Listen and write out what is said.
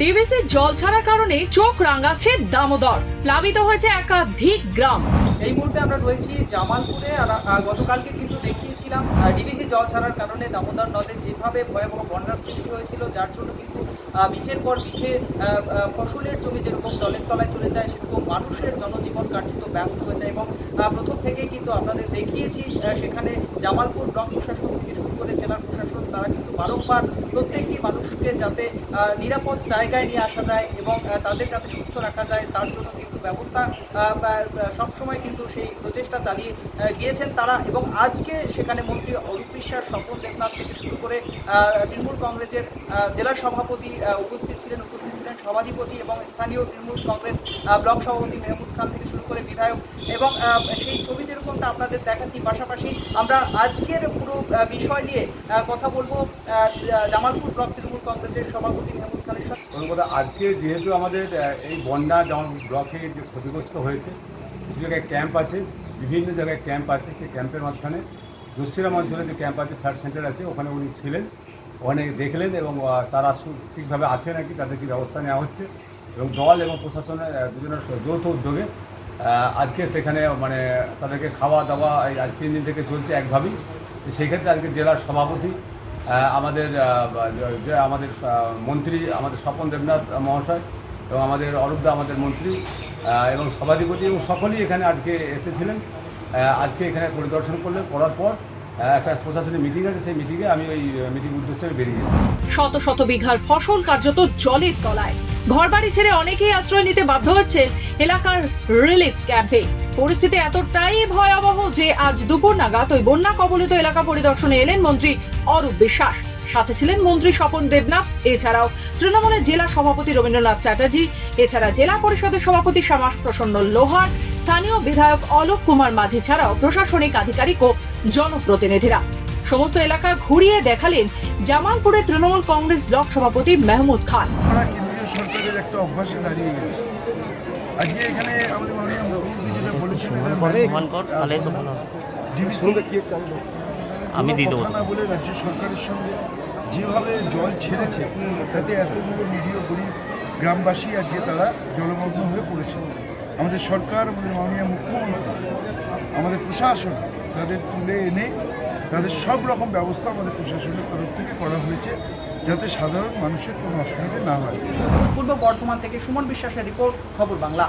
ডিভিসির জল ছাড়ার কারণে চোখ রাঙাচ্ছে দামোদর। প্লাবিত হয়েছে একাধিক গ্রাম। এই মুহূর্তে আমরা রয়েছি জামালপুরে আর গতকালকে কিন্তু দেখিয়েছিলাম ডিভিসি জল ছাড়ার কারণে দামোদর নদে যেভাবে ভয়াবহ বন্যার সৃষ্টি হয়েছিল যার জন্য কিন্তু বিঘের পর আহ, ফসলের জমি যেরকম জলের তলায় চলে যায় সেরকম মানুষের জনজীবন কার্যত ব্যাহত হয়ে যায় এবং প্রথম থেকেই কিন্তু আপনাদের দেখিয়েছি সেখানে জামালপুর ব্লক প্রশাসন থেকে শুরু করে জেলার প্রশাসন তারা কিন্তু বারংবার প্রত্যেকটি মানুষকে যাতে নিরাপদ জায়গায় নিয়ে আসা যায় এবং তাদের যাতে সুস্থ রাখা যায় তার জন্য কিন্তু ব্যবস্থা সবসময় কিন্তু সেই প্রচেষ্টা চালিয়ে গিয়েছেন তারা এবং আজকে সেখানে মন্ত্রী অরূপ বিশ্বাস স্বপন দেবনাথ থেকে শুরু করে তৃণমূল কংগ্রেসের আহ, জেলা সভাপতি উপস্থিত ছিলেন উপস্থিত সভাধিপতি এবং স্থানীয় তৃণমূল কংগ্রেস ব্লক সভাপতি মেহমুদ খান থেকে শুরু করে বিধায়ক এবং সেই ছবি যেরকমটা আপনাদের দেখাচ্ছি, পাশাপাশি আমরা আজকের পুরো বিষয় নিয়ে কথা বলব জামালপুর ব্লক তৃণমূল কংগ্রেসের সভাপতি মেহমুদ খানের সাথে। আজকে যেহেতু আমাদের এই বন্যা যেমন ব্লকে যে ক্ষতিগ্রস্ত হয়েছে, কিছু জায়গায় ক্যাম্প আছে, বিভিন্ন জায়গায় ক্যাম্প আছে, সেই ক্যাম্পের মাঝখানে জোশিরাম অঞ্চলে যে ক্যাম্প আছে ফ্ল্যাট সেন্টার আছে, ওখানে উনি ছিলেন। ওখানে দেখলেন এবং তারা ঠিকভাবে আছে নাকি, তাদের কি ব্যবস্থা নেওয়া হচ্ছে? এবং দল এবং প্রশাসনের দুজনের যৌথ উদ্যোগে আজকে সেখানে মানে তাদেরকে খাওয়া দাওয়া এই আজ তিন দিন থেকে চলছে একভাবেই সেক্ষেত্রে আজকে জেলার সভাপতি আমাদের যে আমাদের মন্ত্রী, আমাদের স্বপন দেবনাথ মহাশয় এবং আমাদের অরূপদা, আমাদের মন্ত্রী এবং সভাধিপতি এবং সকলেই এখানে আজকে এসেছিলেন। আজকে এখানে পরিদর্শন করলেন, করার পর শত শত বিঘার ফসল কার্যত জলের তলায়। ঘরবাড়ি ছেড়ে অনেকেই আশ্রয় নিতে বাধ্য হচ্ছেন এলাকার রিলিফ ক্যাম্পে পরিস্থিতি এতটাই ভয়াবহ যে আজ দুপুর নাগাদ ওই বন্যা কবলিত এলাকা পরিদর্শনে এলেন মন্ত্রী অরূপ বিশ্বাস। সাথে ছিলেন মন্ত্রী স্বপন দেবনাথ। এছাড়াও তৃণমূলের জেলা সভাপতি রবীন্দ্রনাথ চ্যাটার্জি এছাড়া জেলা পরিষদের সভাপতি শ্যামাস প্রসন্ন লোহার স্থানীয় বিধায়ক অলোক কুমার মাঝি ছাড়াও প্রশাসনিক আধিকারিক ও জনপ্রতিনিধিরা। সমস্ত এলাকা ঘুরিয়ে দেখালেন জামালপুরের তৃণমূল কংগ্রেস ব্লক সভাপতি মেহমুদ খান। সরকারের একটা অভ্যাসে দাঁড়িয়ে গেছে। আজকে এখানে আমাদের মাননীয় মুখ্যমন্ত্রী যেটা বলেছিলেন ফোন কর তাহলে তো ভালো হবে। ডিভিসি আমি দিয়ে দেবো। বলে রাজ্য সরকারের সঙ্গে যেভাবে জল ছেড়েছে, তাতে এতগুলো নিরীহ গরিব গ্রামবাসী আজকে তারা জলমগ্ন হয়ে পড়েছে। আমাদের সরকার, আমাদের মাননীয় মুখ্যমন্ত্রী, আমাদের প্রশাসন তাদের তুলে এনে তাদের সব রকম ব্যবস্থা আমাদের প্রশাসনের তরফ থেকে করা হয়েছে, যাতে সাধারণ মানুষের কোনো অসুবিধা না হয়। পূর্ব বর্ধমান থেকে সুমন বিশ্বাসের রিপোর্ট, খবর বাংলা।